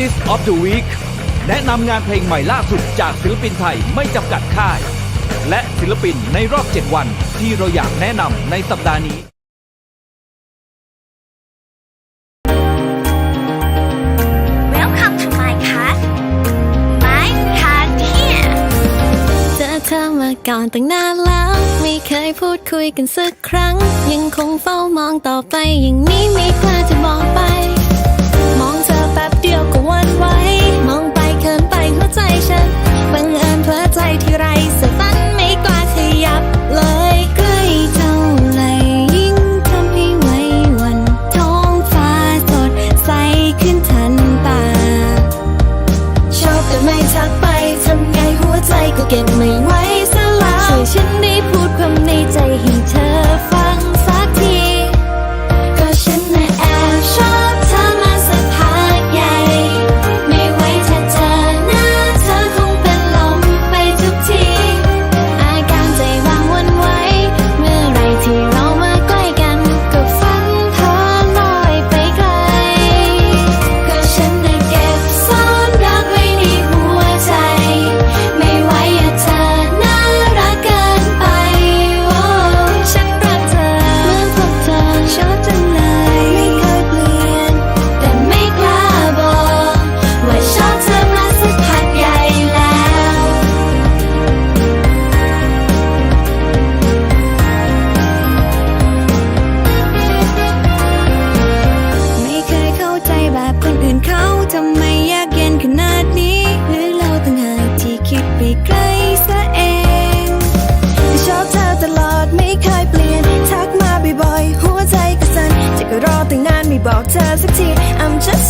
Artist of the Week แนะนำงานเพลงใหม่ล่าสุดจากศิลปินไทยไม่จำกัดค่าย และศิลปินในรอบ 7 วันที่เราอยากแนะนำในสัปดาห์นี้ Welcome to my cast. My cast here. เจอเธอมาก่อนตั้งนานแล้ว ไม่เคยพูดคุยกันสักครั้ง ยังคงเฝ้ามองต่อไปอย่างนี้ไม่กล้าจะบอกไป ไรสะบันไม่กล้าขยับเลยใกล้เท่าไหรยิ่งทำให้ไหวหวันท้องฟ้าสดใสขึ้นทันตา ชอบแต่ไม่ทักไปทำไงหัวใจก็เก็บไม่ไหวซะแล้ว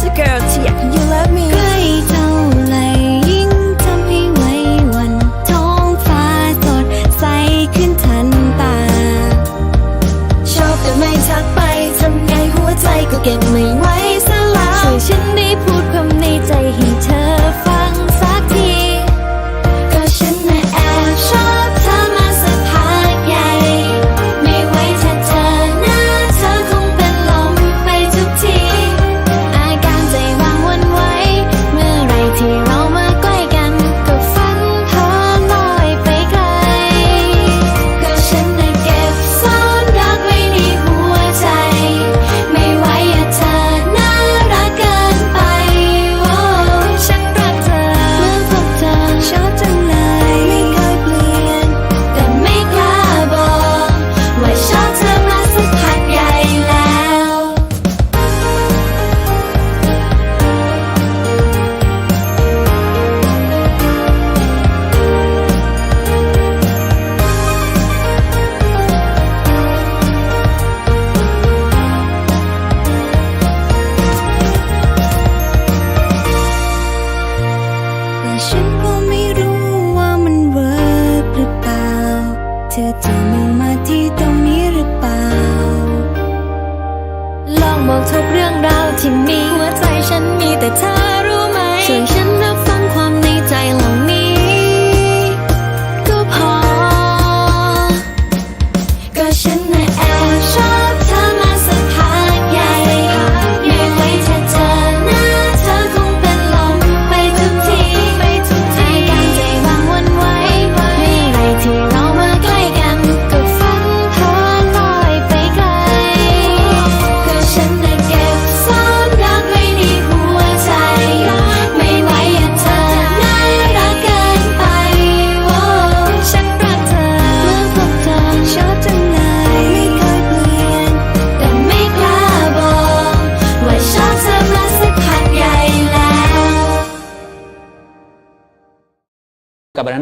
the girl ที่อยากให้ you love me ใกล้เท่าไหรยิ่งทำให้ไหวหวันท้องฟ้าสดใสขึ้นทันตา ชอบแต่ไม่ทักไปทำไงหัวใจก็เก็บไม่ไหว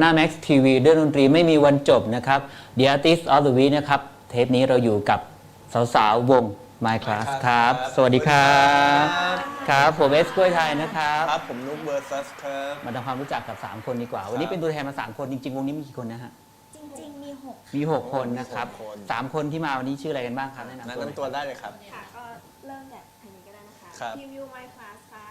กับ Banana Max TV เรื่องดนตรีไม่มีวันจบนะครับ The Artist of the Week นะครับ เทปนี้เราอยู่กับสาวๆวง My Class ครับ สวัสดีครับ ครับผมเอสกล้วยไทยนะครับ ครับ ผมนุกเวอร์ซัสครับ มาทำความรู้จักกับ 3 คนดีกว่า วันนี้เป็นตัวแทนมา 3 คน จริงๆ วงนี้มีกี่คนนะฮะ จริงๆ มีหกมี 6 คนนะครับหกคน3คนที่มาวันนี้ชื่ออะไรกันบ้างครับแนะนำแนะตัวหน่อยนำตัวได้เลยครับ ค่ะ ก็เริ่มจากทางนี้ก็ได้นะคะครับพิมยูไมคลาสค่ะ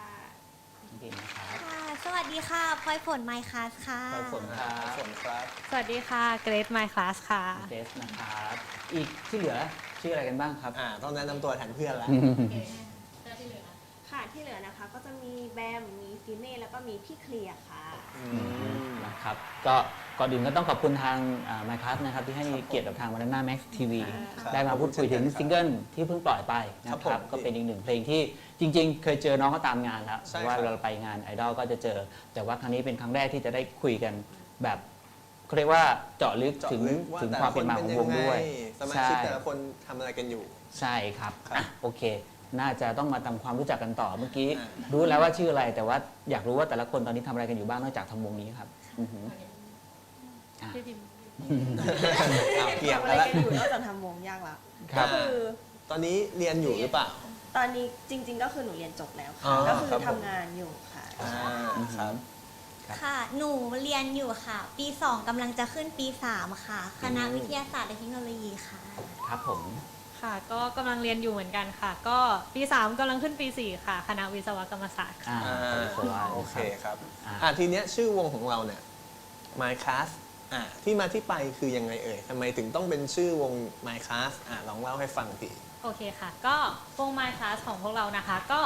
จริงๆนะครับค่ะ สวัสดีค่ะพลอยฝนไมค์คัสค่ะ ไปฝนครับฝนครับสวัสดีค่ะ เกรดไมคลาสค่ะเจสนะครับ อีกที่เหลือชื่ออะไรกันบ้างครับ อ่าต้องแนะนำตัวแทนเพื่อนแล้ว ค่ะค่ะที่เหลือนะคะก็จะมีแบม มีฟิเม่แล้วก็มีพี่เคลียร์ค่ะ นะครับก็ก่อนอื่นก็ต้องขอบคุณทางไมค์คัสนะครับที่ให้เกียรติกับทางวันนาแม็กซ์ทีวีครับได้มาพูดคุยถึงขอบคุณเช่นกันครับซิงเกิลที่เพิ่งปล่อยไปนะคครัรับบผมก็เป็นอีกหนึ่งเพลงที่จริง ๆ เคยเจอน้องก็ตามงานแล้วใช่ว่าครับเราไปงานไอดอลก็จะเจอ แต่ว่าครั้งนี้เป็นครั้งแรกที่จะได้คุยกันแบบเขาเรียกว่าเจาะลึกเจาะถึงลึกว่าถึงแต่ความละคเป็นนมาเป็ขนองยัวงงไงด้วยสมาใช่ชิกแต่ละคนทำอะไรกันอยู่ ใช่ครับครับอะโอเค น่าจะต้องมาทำความรู้จักกันต่อเมื่อกี้อ่ารู้แล้วว่าชื่ออะไร แต่ว่าอยากรู้ว่าแต่ละคนตอนนี้ทำอะไรกันอยู่บ้างนอกจากทำวงนี้ครับอือหือ อะอ้าวเกี่ยงทำอะกันไรแล้วกันอยู่นอกจากทำวงยากละครับ ก็คือตอนนี้เรียนอยู่หรือเปล่า ตอนนี้จริง ๆ ก็คือหนูเรียนจบแล้วอ๋อค่ะก็คือครับผม ทำงานอยู่ค่ะ อ่าครับ ค่ะ หนูเรียนอยู่ค่ะ ปี 2กำลังจะขึ้นปี 3 ค่ะ คณะวิทยาศาสตร์และเทคโนโลยีค่ะ ครับผม ค่ะ ก็กำลังเรียนอยู่เหมือนกันค่ะ ก็ปี 3กำลังขึ้นปี 4 ค่ะ คณะวิศวกรรมศาสตร์ค่ะ อ่าอ่าสวัสโอดีเคครับครับ อ่า อ่าทีเนี้ยชื่อวงของเราเนี่ย My Class อ่าที่มาที่ไปคือยังไงเอ่ยทำไมถึงต้องเป็นชื่อวง My Class อ่าลองเล่าให้ฟังที โอเคค่ะ ก็วง My Class ของพวกเรานะคะ ก็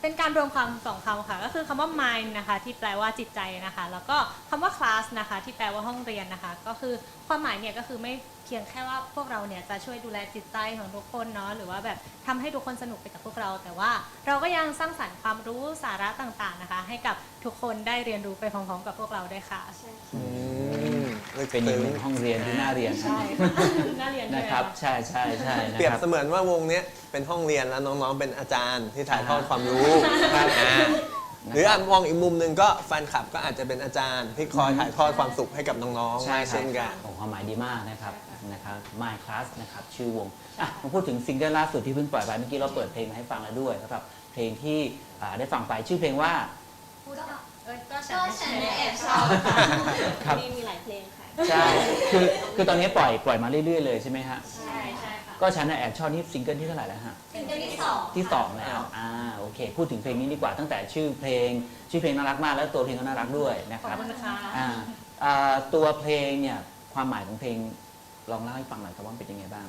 เป็นการรวมคำสองคำค่ะ ก็คือคำว่า mind นะคะ ที่แปลว่าจิตใจนะคะ แล้วก็คำว่า class นะคะ ที่แปลว่าห้องเรียนนะคะ ก็คือความหมายเนี่ยก็คือไม่เพียงแค่ว่าพวกเราเนี่ยจะช่วยดูแลจิตใจของทุกคนเนาะหรือว่าแบบทำให้ทุกคนสนุกไปกับพวกเรา แต่ว่าเราก็ยังสร้างสรรค์ความรู้สาระต่างๆนะคะ ให้กับทุกคนได้เรียนรู้ไปพร้อมๆกับพวกเราด้วยค่ะอืมลึกเป็นอีซึ้กงหนึ่งห้องเรียนที่น่าเรียนใช่ค่ะน่าเรียนใช่นะไหมครับคะใช่ใช่ใช่นะเปรียบครับเสมือนว่าวงเนี้ยเป็นห้องเรียนแล้วน้องๆ เป็นอาจารย์ที่ถ่ายทอดความรู้อ่าหรืออะมองอีกมุมหนึ่งก็แฟนคลับก็อาจจะเป็นอาจารย์ที่คอยถ่ายทอดความสุขให้กับน้องๆใช่มากครับเช่นกันโอ้ความหมายดีมากนะครับ นะครับ My Class นะครับชื่อวงอะมาพูดถึงซิงเกิลล่าสุดที่เพิ่งปล่อยไปเมื่อกี้เราเปิดเพลงมาให้ฟังแล้วด้วยสำหรับเพลงที่อ่าได้ฟังไปชื่อเพลงว่าก็ฉันแอบชอบครับ มีมีหลายเพลงค่ะ ใช่คือคือตอนนี้ปล่อยปล่อยมาเรื่อยๆเลยใช่ไหมฮะใช่ใช่ค่ะก็ฉันน่ะแอบชอบนี่ซิงเกิลที่เท่าไหร่แล้วฮะ ซิงเกิลที่สองที่สองแล้ว อ่า โอเค พูดถึงเพลงนี้ดีกว่า ตั้งแต่ชื่อเพลง ชื่อเพลงน่ารักมาก แล้วตัวเพลงก็น่ารักด้วยนะขคอบรับ คุณค่ะอ่าอ่าตัวเพลงเนี่ย ความหมายของเพลง ลองเล่าให้ฟังหน่อยครับว่าเป็นยังไงบ้าง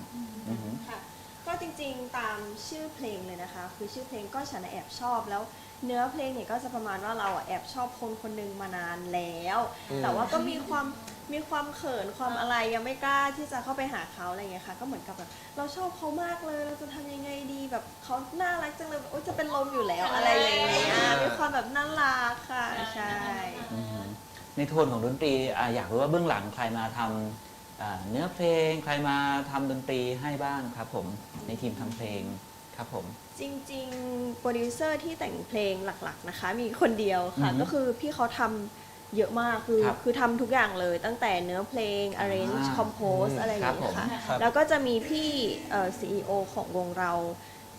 อือหือ ค่ะก็จริงๆตามชื่อเพลงเลยนะคะ คือชื่อเพลงก็ฉันแอบชอบแล้วเนื้อเพลงเนี่ยก็จะประมาณว่าเราอะแอบชอบคนคนหนึ่งมานานแล้ว อืม แต่ว่าก็มีความมีความเขินความอะไรยังไม่กล้าที่จะเข้าไปหาเขาอะไรอย่างเงี้ยค่ะ ก็เหมือนกับแบบเราชอบเขามากเลยเราจะทำยังไงดีแบบเขาน่ารักจังเลยโอ๊ยจะเป็นลมอยู่แล้วอะไรอย่างเงี้ยมีความแบบน่ารักค่ะใช่ อือหือในโทนของดนตรีอ่าอยากรู้ว่าเบื้องหลังใครมาทำอ่า เนื้อเพลงใครมาทำดนตรีให้บ้างครับผมในทีมทำเพลงครับผม จริงๆโปรดิวเซอร์ที่แต่งเพลงหลักๆนะคะ มีคนเดียวค่ะอือฮึก็คือพี่เขาทำเยอะมากคือครับคือทำทุกอย่างเลยตั้งแต่เนื้อเพลง arrange อ่า compose อืมอะไรอย่างเงี้ยครับค่ะผมครับแล้วก็จะมีพี่เอ่อ CEO ของวงเรา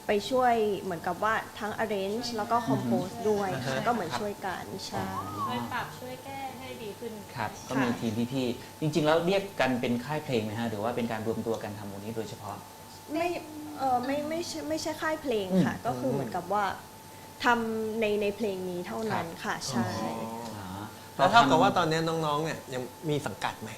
ไปช่วยเหมือนกับว่าทั้ง arrange แล้วก็ compose ด้วยค่ะก็เหมือนช่วยกันใช่ช่วยปรับช่วยแก้ให้ดี ขึ้น ครับ ก็มีทีมพี่ๆจริง ๆ แล้วเรียกกันเป็นค่ายเพลงไหมฮะ หรือว่าเป็นการรวมตัวกันทำวงนี้โดยเฉพาะ ไม่เออไม่ไม่ใช่ไม่ใช่ค่ายเพลงค่ะ อืมก็คือเหมือนกับว่าทำในในเพลงนี้เท่านั้นค่ะ ใช่อ๋อแล้วเท่ากับว่าตอนนี้น้องๆ เนี่ยยังมีสังกัดไหม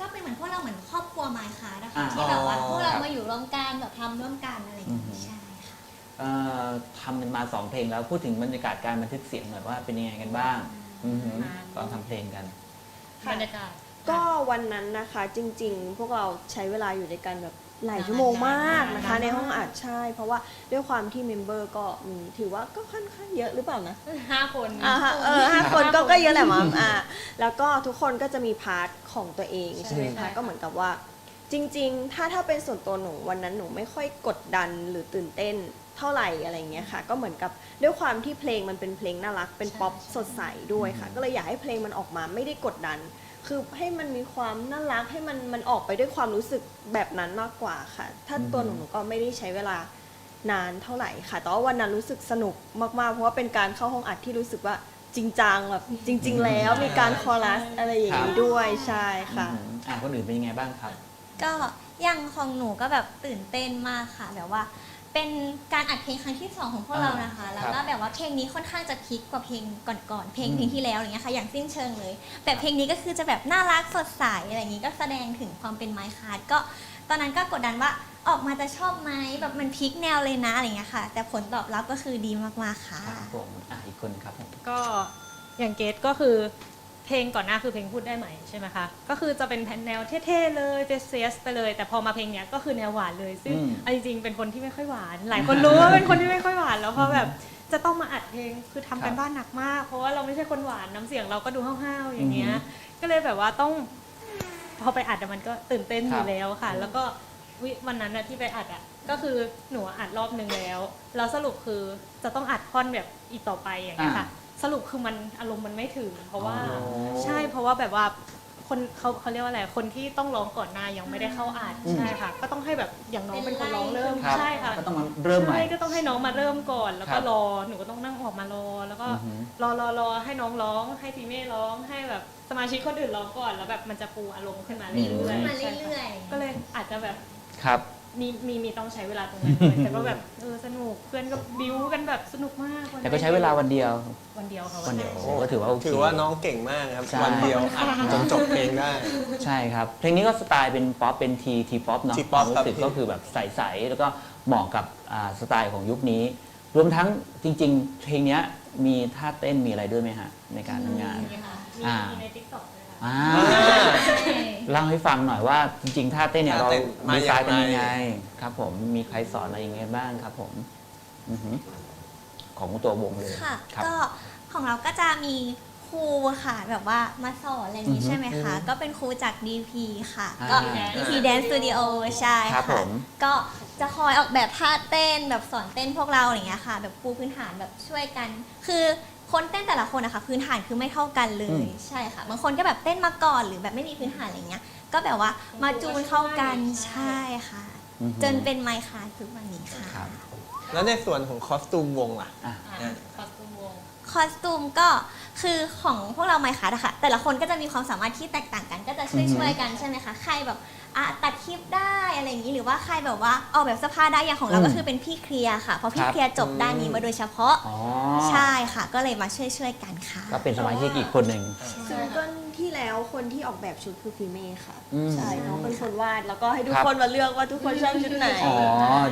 ก็เป็นเหมือนพวกเราเหมือนครอบครัวไมค์ค่ะนะคะอ่าที่แบบว่าอ๋อพวกเราครับมาอยู่ร่วมกันแบบทำร่วมกันอะไรอย่างอืเงี้อฮึยใช่ค่ะ เอ่อทำมันมาสองเพลงแล้วพูดถึงบรรยากาศการบันทึกเสียงหน่อยว่าเป็นยังไงกันบ้าง อื อหือตอนทำเพลงกัน บรรยากาศ ก็วันนั้นนะคะจริง ๆ พวกเราใช้เวลาอยู่ด้วยกันแบบหลายชั่วโมงมากนะคะ ในห้องอัดใช่ เพราะว่าด้วยความที่เมมเบอร์ก็มีถือว่าก็ค่อนข้างเยอะหรือเปล่านะ ห้าคนอ่าฮะเออห้าคนก็ก็เยอะแหละมั้งอ่าแล้วก็ทุกคนก็จะมีพาร์ทของตัวเองใช่ไหมใช่คะค่ะก็เหมือนกับว่า จริง ๆ ถ้าถ้าเป็นส่วนตัวหนูวันนั้นหนูไม่ค่อยกดดันหรือตื่นเต้น เท่าไหร่อะไรเงี้ยค่ะ ก็เหมือนกับด้วยความที่เพลงมันเป็นเพลงน่ารักเป็นป๊อปสดใสด้วยค่ะ ก็เลยอยากให้เพลงมันออกมาไม่ได้กดดัน คือให้มันมีความน่ารักให้มันมันออกไปด้วยความรู้สึกแบบนั้นมากกว่าค่ะ ถ้าตัวหนูหนูก็ไม่ได้ใช้เวลานานเท่าไหร่ค่ะ แต่ว่าวันนั้นรู้สึกสนุกมากๆ เพราะว่าเป็นการเข้าห้องอัดที่รู้สึกว่าจริงจังแบบจริง ๆ แล้วมีการคอรัสอะไรอย่างนี้ด้วยใช่ค่ะอืมอ่าคนอื่นเป็นยังไงบ้างครับ ก็อย่างของหนูก็แบบตื่นเต้นมากค่ะแบบว่า เป็นการอัดเพลงครั้งที่สองของพวกเรานะคะ แล้วก็แบบว่าเพลงนี้ค่อนข้างจะพลิกกว่าเพลงก่อนๆ เพลงอืมเพลงที่แล้วอย่างเงี้ยค่ะ อย่างสิ้นเชิงเลย แต่เพลงนี้ก็คือจะแบบน่ารักสดใสอะไรอย่างงี้ก็แสดงถึงความเป็นไมค์คาร์ดก็ตอนนั้นก็กดดันว่าออกมาจะชอบไหมแบบมันพลิกแนวเลยนะอะไรเงี้ยค่ะ แต่ผลตอบรับก็คือดีมากๆค่ะครับผมอะอีกคนครับผมก็อย่างเกตก็คือ เพลงก่อนหน้าคือเพลงพูดได้ไหมใช่ไหมคะก็คือจะเป็นแนวเท่ๆเลยเฟสไปเลย แต่พอมาเพลงเนี้ยก็คือแนวหวานเลยซึ่งอืม เอาจริงๆเป็นคนที่ไม่ค่อยหวาน หลายคนรู้ว่าเป็นคนที่ไม่ค่อยหวานแล้วพอแบบจะต้องมาอัดเพลงคือทำกันบ้านหนักมาก เพราะว่าเราไม่ใช่คนหวานน้ำเสียงเราก็ดูห้าวๆอย่างเงี้ยก็เลยแบบว่าต้อง พอไปอัดอะมันก็ตื่นเต้นอครัยู่บ แล้วค่ะ แล้วก็วิวันนั้นนะที่ไปอัดอะก็คือหนูอัดรอบนึงแล้ว แล้วสรุปคือจะต้องอัดท่อนแบบอีกต่อไปอย่างเงี้ยค่ะ สรุปคือมันอารมณ์มันไม่ถึง เพราะว่าอ๋อใช่เพราะว่าแบบว่าคนเขาเขาเรียกว่าอะไรคนที่ต้องร้องก่อนหน้ายังไม่ได้เข้าอัดอืม ใช่ค่ะ ก็ต้องให้แบบอย่างน้องเป็นคนร้องเริ่มครับ ใช่ค่ะก็ต้องมาเริ่มใหม่ ใช่ก็ต้องให้น้องมาเริ่มก่อนแล้วครัก็บรอหนูก็ต้องนั่งออกมารอ แล้วก็อือหือ รอรอรอให้น้องร้อง ให้ทีเม่ร้องให้แบบสมาชิกคนอื่นร้องก่อนแล้วแบบมันจะปูอารมณ์ขึ้นมาเรื่อยๆมาใช่เรื่ค่ะอยๆ ก็เลยอาจจะแบบครับ มีมีมีต้องใช้เวลาตรงนั้นด้วยแต่ก็แบบเออสนุกเพื่อนก็บิ้วกันแบบสนุกมากนแต่ก็ใช้เวลาวันเดียว วันเดียวค่ะวันเดียวแรกโอ้ก็ถือว่าโอเค ถือว่าน้องเก่งมากครับ ใช่ วันเดียวอัดจนจบเพลงได้ ใช่ครับ เพลงนี้ก็สไตล์เป็นป๊อปเป็นทีทีป๊อปเนาะ T-pop ความรู้สึกครับ ก็คือแบบใสๆแล้วก็เหมาะกับอ่าสไตล์ของยุคนี้ รวมทั้งจริง ๆ เพลงเนี้ยมีท่าเต้นมีอะไรด้วยไหมฮะในการทำงาน มีค่ะมีอ่ามี ในทิกตอกด้วยค่ะอ่า เล่าให้ฟังหน่อยว่าจริงๆท่าเต้นเนี่ยท่าเราเต้นมาดีไซน์เป็นยัยังงไงไงครับ ผมมีใครสอนอะไรยังไงบ้างครับ ผมอือหือของตัววงเลยค่ะ ครับ ก็ของเราก็จะมีครูค่ะแบบว่ามาสอนอะไรอย่างนี้อือฮึใช่ไหมคะ ก็เป็นครูจาก DP ค่ะ อ่าก็ DP Dance Studio ใช่ครับผค่ะ ม ก็จะคอยออกแบบท่าเต้นแบบสอนเต้นพวกเราอะไรอย่างเงี้ยค่ะ แบบปูพื้นฐานแบบช่วยกัน คือ คนเต้นแต่ละคนนะคะพื้นฐานคือไม่เท่ากันเลอืยม ใช่ค่ะบางคนก็แบบเต้นมาก่อนหรือแบบไม่มีพื้นฐานอะไรเงี้ย ก็แบบว่ามาจูนเข้ากันใช่ค่ะ อือหือจนเป็นไมค์คลาสทุกวันนี้ค่ะ ครับแล้วในส่วนของคอสตูมวงล่ะ อะ อ่าคอสตูมวง คอสตูมก็คือของพวกเราไมค์คัสอะค่ะ แต่ละคนก็จะมีความสามารถที่แตกต่างกันก็จะช่วยอือฮึ ช่วยกันใช่ไหมคะใครแบบ อะตัดคลิปได้อะไรอย่างนี้หรือว่าใครแบบว่าออกแบบเสื้อผ้าได้อย่างของเราอืมก็คือเป็นพี่เคลียร์ค่ะเพราะพี่ครับเคลียร์จบด้านนี้มาโดยเฉพาะอ๋อใช่ค่ะ ก็เลยมาช่วยช่วยๆกันค่ะ ก็เป็นสมาชิกอีกคนหนึ่ง ซิงเกิลที่แล้วคนที่ออกแบบชุดคือฟิเม่ค่ะ อืมใช่น้องเป็นคนวาด แล้วก็ให้ทุกครับ คนมาเลือกว่าทุกคนชอบชุดไหน อ๋อ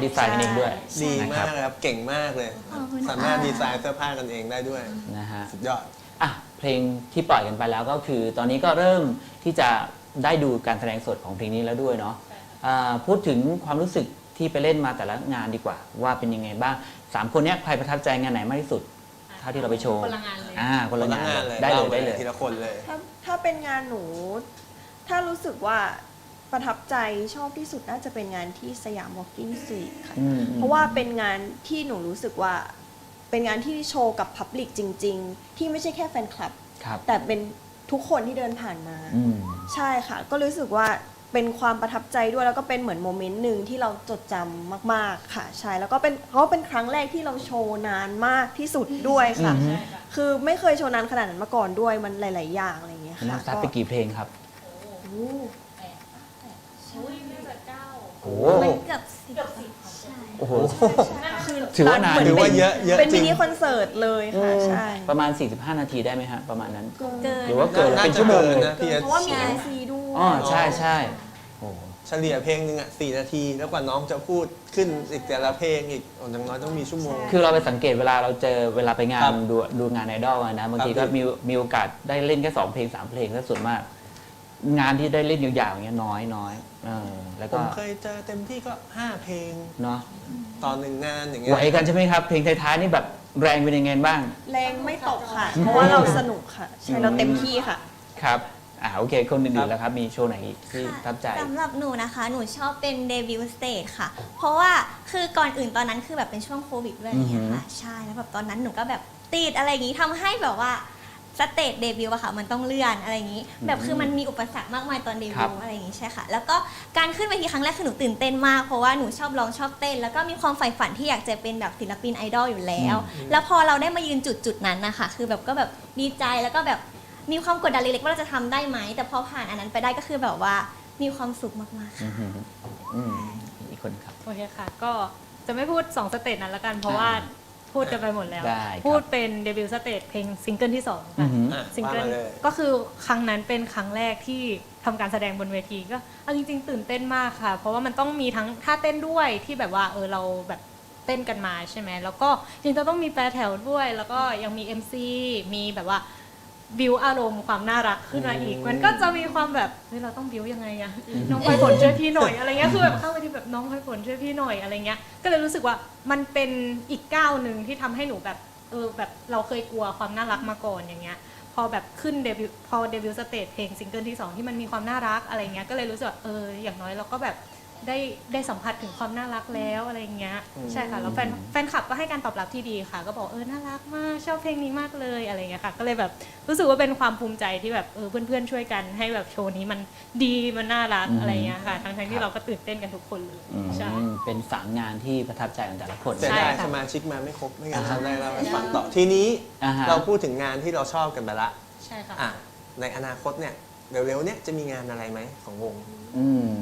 ดีไซน์กันเองด้วยดีนะมาครักบเลยครับ เก่งมากเลย ขอบคุณค่ะ สามารถดีไซน์เสื้อผ้ากันเองได้ด้วย นะฮะ สุดยอด อะเพลงที่ปล่อยกันไปแล้วก็คือ ตอนนี้ก็เริ่มที่จะ ได้ดูการแสดงสดของเพลงนี้แล้วด้วยเนาะอ่าพูดถึงความรู้สึกที่ไปเล่นมาแต่ละงานดีกว่า ว่าเป็นยังไงบ้างสามคนเนี้ยใครประทับใจงานไหนมากที่สุด เท่าที่เราไปโชว์คนละงานเลย อ่าคนละงานคนละงานเลยได้เลยเล่าไปได้เลย ทีละคนเลย ถ้าถ้าเป็นงานหนู ถ้ารู้สึกว่าประทับใจชอบที่สุดน่าจะเป็นงานที่สยาม Walking Street ค่ะ อืม เพราะว่าเป็นงานที่หนูรู้สึกว่า เป็นงานที่โชว์กับพับลิกจริง ๆ ที่ไม่ใช่แค่แฟนคลับ ครับ แต่เป็น ทุกคนที่เดินผ่านมา อืม ใช่ค่ะ ก็รู้สึกว่าเป็นความประทับใจด้วยแล้วก็เป็นเหมือนโมเมนต์หนึ่งที่เราจดจำมาก ๆ ค่ะ ใช่แล้วก็เป็นเขาเป็นครั้งแรกที่เราโชว์นานมากที่สุดด้วยค่ะ อือฮึ คือไม่เคยโชว์นานขนาดนั้นมาก่อนด้วยมันหลาย ๆ อย่างอะไรอย่างเงี้ยน้อค่ะงซัดไปกี่เพลงครับโอ้อุ้ยน่าจะเก้าโอ้มันเกือบสิบใช่ โอ้โหคือถือว่านานเหมืถือว่าป็เยอะเยอะเป็นจริมิง นิคอนเสิร์ตเลยค่ะ ใช่ประมาณ 45 นาทีได้ไหมฮะ ประมาณนั้น เกินหรือว่าเกินเป็นชั่วโมงเลยนะพี่เพราะว่ามีใช่ MC ด้วยอ๋อใช่ใช่โอ้เฉลี่ยเพลงหนึ่งอะสี่นาที แล้วกว่าน้องจะพูดขึ้นอีกแต่ละเพลงอีกโอ้อย่างน้อยต้องมีชั่วโมง คือเราไปสังเกตเวลาเราเจอเวลาไปงาครันบดูดูงานไอดอลอะนะบางทีครัก็บ มีมีโอกาสได้เล่นแค่สองเพลงสามเพลงซะส่วนมาก งานที่ได้เล่นยาวๆอย่างเงี้ยน้อยน้อยเออแล้วผก็มเคยเจอเต็มที่ก็ 5 เพลงเนาะตอนหนึ่งงานอย่างเงี้ไหวยกันใช่ไหมครับ เพลงท้ายๆนี่แบบแรงเป็นยังไงบ้าง แรงไม่ตกค่ะ เพราะว่าเราสนุกค่ะ ใช่เราเต็มที่ค่ะ ครับอ่าโอเคคนอื่ครันๆบแล้วครับ มีโชว์ไหนอีกที่ประทับใจ สำหรับหนูนะคะ หนูชอบเป็นเดบิวต์สเตจค่ะ เพราะว่าคือก่อนอื่นตอนนั้นคือแบบเป็นช่วงโควิดด้วยอะไรอย่างเงี้ยค่ะ ใช่ แล้วแบบตอนนั้นหนูก็แบบติดอะไรอย่างงี้ทำให้แบบว่า สเตจเดบิวต์อะค่ะมันต้องเลื่อนอะไรอย่างงี้ แบบคือมันมีอุปสรรคมากมายตอนเดครับิบวต์อะไรอย่างงี้ใช่ค่ะ แล้วก็การขึ้นเวทีครั้งแรกคือหนูตื่นเต้นมากเพราะว่าหนูชอบร้องชอบเต้น แล้วก็มีความใฝ่ฝันที่อยากจะเป็นแบบศิลปินไอดอลอยู่แล้ว แล้วพอเราได้มายืนจุดจุดๆนั้นนะคะคือแบบก็แบบดีใจแล้วก็แบบมีความกดดันเล็กๆว่าเราจะทำได้ไหม แต่พอผ่านอันนั้นไปได้ก็คือแบบว่ามีความสุขมากๆค่ะอือหืออืมอีกคนครับโอเคค่ะ ก็จะไม่พูด2สเตจนั้นละกันเพราะว่า พูดกันไปหมดแล้ว ได้ครับ พูดเป็นเดบิวต์สเตจเพลงซิงเกิลที่2อืค่ะ อหือ อะซิงเกิลว่ามาเลย ก็คือครั้งนั้นเป็นครั้งแรกที่ทำการแสดงบนเวทีก็เอาจริง ๆ ตื่นเต้นมากค่ะ เพราะว่ามันต้องมีทั้งท่าเต้นด้วยที่แบบว่าเออเราแบบเต้นกันมาใช่ไหมแล้วก็ยังจะต้องมีแปรแถวด้วย แล้วก็ยังมี MC มีแบบว่า บิวอารมณ์ความน่ารักขึ้นมาอีก มันก็จะมีความแบบเฮ้ยเราต้องบิวยังไงอะน้องพลอยฝนช่วยพี่หน่อยอะไรเงี้ยคือแบบเข้าไปที่แบบน้องพลอยฝนช่วยพี่หน่อยอะไรเงี้ยก็เลยรู้สึกว่ามันเป็นอีกก้าวหนึ่งที่ทำให้หนูแบบเออแบบเราเคยกลัวความน่ารักมาก่อนอย่างเงี้ย พอแบบขึ้นเดบิวต์พอเดบิวต์สเตจเพลงซิงเกิลที่2ที่มันมีความน่ารักอะไรเงี้ยก็เลยรู้สึกว่าเอออย่างน้อยเราก็แบบ ได้ได้สัมผัสถึงความน่ารักแล้วอะไรเงี้ยใช่ค่ะแล้วแฟนแฟนคลับก็ให้การตอบรับที่ดีค่ะ ก็บอกเออน่ารักมากชอบเพลงนี้มากเลยอะไรเงี้ยค่ะ ก็เลยแบบรู้สึกว่าเป็นความภูมิใจที่แบบเออเพื่อนๆช่วยกันให้แบบโชว์นี้มันดีมันน่ารักอืมอะไรเงี้ยค่ะทั้งๆที่เราก็ตื่นเต้นกันทุกคนเลยอืมใช่เป็นสามงานที่ประทับใจของแต่ละคน เสียดายใช่ค่ะ สมาชิกมาไม่ครบไม่งั้นอ่าฉันได้เล่าให้ฟังต่อทีนี้อ่าฮะ เราพูดถึงงานที่เราชอบกันไปละใช่ค่ะ อะในอนาคตเนี่ยเร็วๆเนี่ยจะมีงานอะไรไหมของวง อืม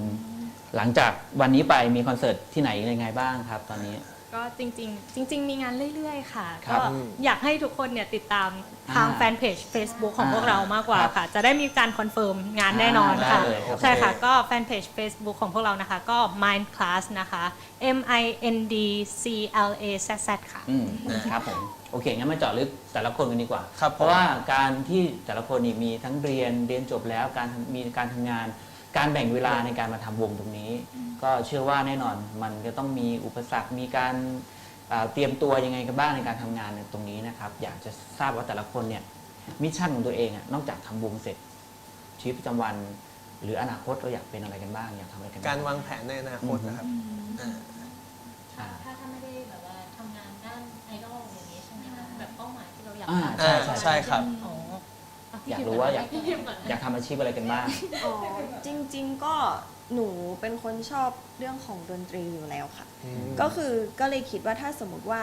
หลังจากวันนี้ไปมีคอนเสิร์ตที่ไหนยังไงบ้างครับ ตอนนี้ ก็จริง ๆ จริง ๆ มีงานเรื่อย ๆ ค่ะ ครัก็บอยากให้ทุกคนเนี่ยติดตามทางอ่าแฟนเพจ Facebook ของอ่าพวกเรามากกว่าครับค่ะ จะได้มีการคอนเฟิร์มงานแน่นอนอ่าค่ะ ได้เลยครับ ใช่ค่ะโอเคก็แฟนเพจ Facebook ของพวกเรานะคะ ก็ Mind Class นะคะ M I N D C L A Z Z ค่ะ อืมครับผมโอเคงั้นมาเจาะลึกแต่ละคนกันดีกว่า ครับเพราะว่าการที่แต่ละคนนี่มีทั้งเรียนเรียนจบแล้วการทำมีการทำงาน การแบ่งเวลาในการมาทำวงตรงนี้ ก็เชื่อว่าแน่นอนมันจะต้องมีอุปสรรคมีการอ่าเตรียมตัวยังไงกันบ้างในการทำงานในตรงนี้นะครับ อยากจะทราบว่าแต่ละคนเนี่ยมิชชั่นของตัวเองอะนอกจากทำวงเสร็จ ชีวิตประจำวัน หรืออนาคตเราอยากเป็นอะไรกันบ้างอยากทำอะไรกันบ้การวางแผนในอนาคตนะครับอ่า ถ้าถ้าไม่ได้แบบว่าทำงานด้านไอดอลอย่างนี้ใช่ไหมคะแบบเป้าหมายที่เราอยากอ่าได้ใช่ใช่ ครับ อ๋อเพี่ อยากรู้ว่าอยากพี่พิมพ์ก่อนอยากทำอาชีพอะไรกันบ้าง อ๋อจริง ๆ ก็หนูเป็นคนชอบเรื่องของดนตรีอยู่แล้วค่ะ ก็คือก็เลยคิดว่าถ้าสมมติว่า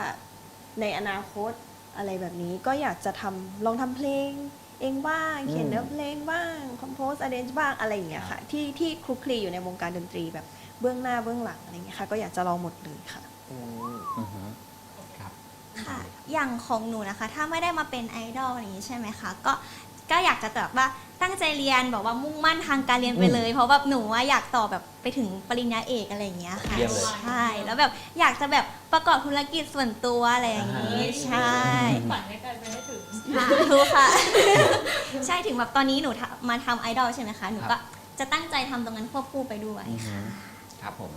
ในอนาคตอะไรแบบนี้ก็อยากจะทำลองทำเพลง เองบ้าง เขียนเนื้อเพลงบ้างคอมโพสอะเรนจ์บ้างอะไรอย่างเงี้ยค่ะ ที่ที่คลุกคลีอยู่ในวงการดนตรีแบบเบื้องหน้าเบื้องหลังอะไรเงี้ยค่ะ ก็อยากจะลองหมดเลยค่ะ อืมอือฮึครับ ค่ะ อย่างของหนูนะคะ ถ้าไม่ได้มาเป็นไอดอลอย่างนี้ใช่ไหมคะ ก็ ก็อยากจะแบบว่าตั้งใจเรียนแบบว่ามุ่งมั่นทางการเรียนไปเลย เพราะแบบหนูว่าอยากต่อแบบไปถึงปริญญาเอกอะไรอย่างเงี้ยค่ะเยี่ยมเลยใช่แล้วแบบอยากจะแบบประกอบธุรกิจส่วนตัวอะไรอย่างนี้ใช่ฝันให้ไกลไปให้ถึงค่ะถูกค่ะ ใช่ถึงแบบตอนนี้หนูทำมาทำไอดอลใช่ไหมคะหนูก็จะตั้งใจทำตรงนั้นควบคู่ไปด้วยอือฮึค่ะ ครับผม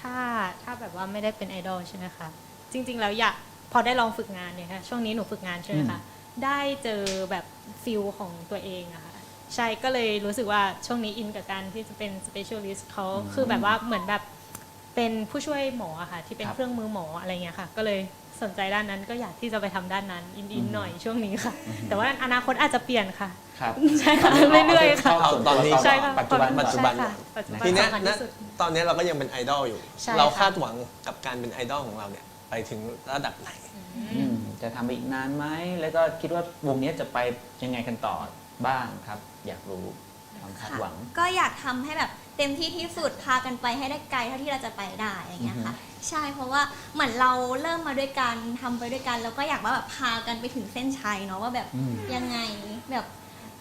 ถ้าถ้าแบบว่าไม่ได้เป็นไอดอลใช่ไหมคะ จริง ๆ แล้วอยากพอได้ลองฝึกงานเนี่ยค่ะช่วงนี้หนูฝึกงานใช่ไหมคะ ได้เจอแบบฟิลของตัวเองอะค่ะใช่ก็เลยรู้สึกว่าช่วงนี้อินกับการที่จะเป็น specialist เขาคือแบบว่าเหมือนแบบเป็นผู้ช่วยหมออะค่ะ ที่เป็นครับเครื่องมือหมออะไรเงี้ยค่ะ ก็เลยสนใจด้านนั้นก็อยากที่จะไปทำด้านนั้น อินๆหน่อยช่วงนี้ค่ะ แต่ว่าอนาคตอาจจะเปลี่ยนค่ะครับใช่ค่ะเรื่อยๆค่ะเอาตอนนี้ใช่ค่ะปัจจุบันปัจจุบันใช่ค่ะปัจจุบันทีเนี้ยสำคัญณที่สุดตอนเนี้ยเราก็ยังเป็นไอดอลอยู่ใช่เราค่ะคาดหวังกับการเป็นไอดอลของเราเนี่ยไปถึงระดับไหนอืม จะทำไปอีกนานไหมแล้วก็คิดว่าวงนี้จะไปยังไงกันต่อบ้างครับ อยากรู้ความคาดหวังก็อยากทำให้แบบเต็มที่ที่สุดพากันไปให้ได้ไกลเท่าที่เราจะไปได้อย่างเงี้ยค่ะ ใช่เพราะว่าเหมือนเราเริ่มมาด้วยกันทำไปด้วยกันแล้วก็อยากว่าแบบพากันไปถึงเส้นชัยเนาะว่าแบบอืมยังไงแบบ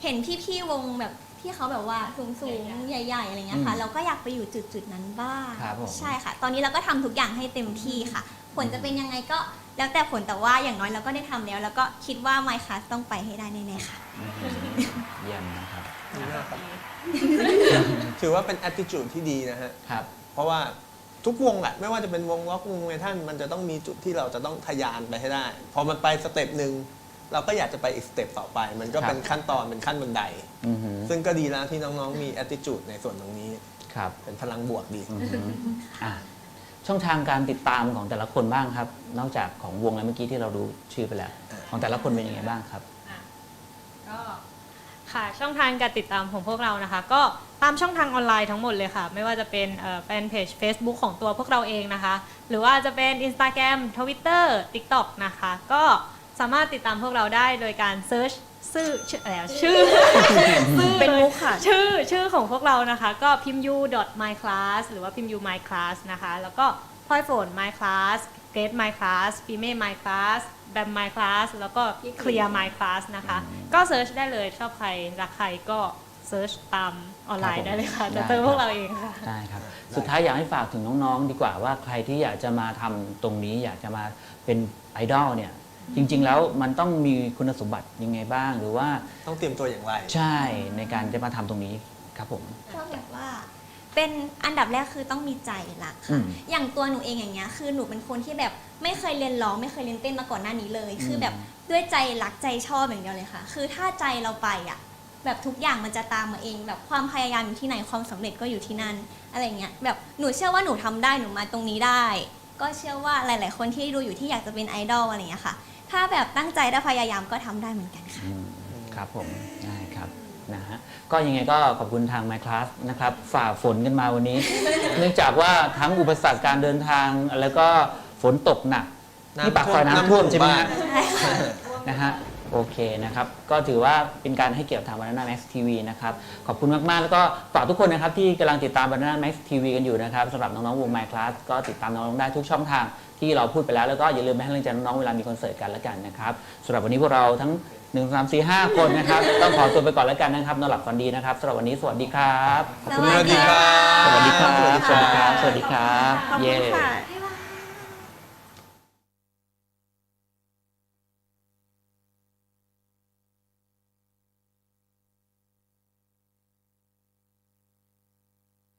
เห็นพี่ๆวงแบบ ที่เขาแบบว่าสูงๆใหญ่ ๆ อะไรเงี้ยค่ะอืมเราก็อยากไปอยู่จุดๆนั้นบ้างครับผม ใช่ค่ะ ตอนนี้เราก็ทำทุกอย่างให้เต็มที่ค่ะ ผลจะเป็นยังไงก็แล้วแต่ผลแต่ว่าอย่างน้อยเราก็ได้ทำแล้ว แล้วก็คิดว่า My Class ต้องไปให้ได้แน่ๆค่ะ อืมเยี่ยมนะครับถือว่าเป็น attitude ที่ดีนะฮะ ครับ เพราะว่าทุกวงแหละไม่ว่าจะเป็นวงล็อกวงเมทัลมันจะต้องมีจุดที่เราจะต้องทะยานไปให้ได้ พอมันไปสเต็ปหนึ่ง เราก็อยากจะไปอีกสเต็ปต่อไป มันก็เป็นครับขั้นตอนเป็นขั้นบันได อือฮึซึ่งก็ดีแล้วที่น้องๆมี attitude ในส่วนตรงนี้ ครับเป็นพลังบวกดี อือฮึอะช่องทางการติดตามของแต่ละคนบ้างครับ นอกจากของวงแล้วเมื่อกี้ที่เราดูชื่อไปแล้ว ของแต่ละคนเป็นยังไงบ้างครับก็ค่ะช่องทางการติดตามของพวกเรานะคะ ก็ตามช่องทางออนไลน์ทั้งหมดเลยค่ะ ไม่ว่าจะเป็นเอ่อแฟนเพจ Facebook ของตัวพวกเราเองนะคะ หรือว่าจะเป็น Instagram Twitter TikTok นะคะ ก็ สามารถติดตามพวกเราได้โดยการเซิร์ชชื่อชื่ออะไรอะชื่อ ชื่อเป็นมุกค่ะ ชื่อชื่อของพวกเรานะคะ ก็พิมพ์ u my class หรือว่าพิมพ์ u my class นะคะ แล้วก็พลอยฝน my class เกรด my class ปีเม่ my class แบม my class แล้วก็เคลียร์ my class นะคะ ก็เซิร์ชได้เลยชอบใครรักใครก็เซิร์ชตามออนไลครับผมน์ได้เลยค่ะได้จะเจอพวกเราเองค่ะ ได้ครับ สุดท้ายอยากให้ฝากถึงน้องๆ ดีกว่าว่าใครที่อยากจะมาทำตรงนี้อยากจะมาเป็นไอดอลเนี่ย จริง ๆ แล้วมันต้องมีคุณสมบัติยังไงบ้างหรือว่าต้องเตรียมตัวอย่างไร ใช่ในการจะมาทำตรงนี้ครับผม ก็แบบว่าเป็นอันดับแรกคือต้องมีใจรักอืค่ะมอย่างตัวหนูเองอย่างเงี้ยคือหนูเป็นคนที่แบบไม่เคยเรียนร้องไม่เคยเรียนเต้นมาก่อนหน้านี้เลยคือแบบด้วยใจรักใจชอบอย่างเดียวเลยค่ะ คือถ้าใจเราไปอะแบบทุกอย่างมันจะตามมาเอง แบบความพยายามอยู่ที่ไหนความสำเร็จก็อยู่ที่นั่นอะไรเงี้ยแบบหนูเชื่อว่าหนูทำได้หนูมาตรงนี้ได้ ก็เชื่อว่าหลาย ๆ คนที่ดูอยู่ที่อยากจะเป็นไอดอลอะไรเงี้ยค่ะ ถ้าแบบตั้งใจและพยายามก็ทำได้เหมือนกันค่ะ อืมครับผมได้ครับนะฮะก็ยังไงก็ขอบคุณทาง My Class นะครับฝ่าฝนกันมาวันนี้ เนื่องจากว่าทั้งอุปสรรคการเดินทางแล้วก็ฝนตกหนักน้ำที่ปากซอยท่วมน้ำท่วมใช่ไหมน้ำท่วมฮะ นะฮะ โอเคนะครับ ก็ถือว่าเป็นการให้เกียรติทาง Banana Max TV นะครับ ขอบคุณมาก ๆ แล้วก็ฝากทุกคนนะครับ ที่กำลังติดตาม Banana Max TV กันอยู่นะครับสำหรับน้อง ๆ วง My Class ก็ติดตามน้อง ๆ ได้ทุกช่องทางที่เราพูดไปแล้ว แล้วก็อย่าลืมไปให้กำลังใจน้อง ๆ เวลามีคอนเสิร์ตกันแล้วกันนะครับสำหรับวันนี้พวกเราทั้ง 1 3 4 5 คนนะครับ ต้องขอตัวไปก่อนแล้วกันนะครับนอนหลับฝันดีนะครับสำหรับวันนี้สวัสดีครับขอบคุณสมากวัสดีครับ สวัสดีครับ สวัสดีครับ สวัสดีครับ ขอบคุณเย้ ค่ะ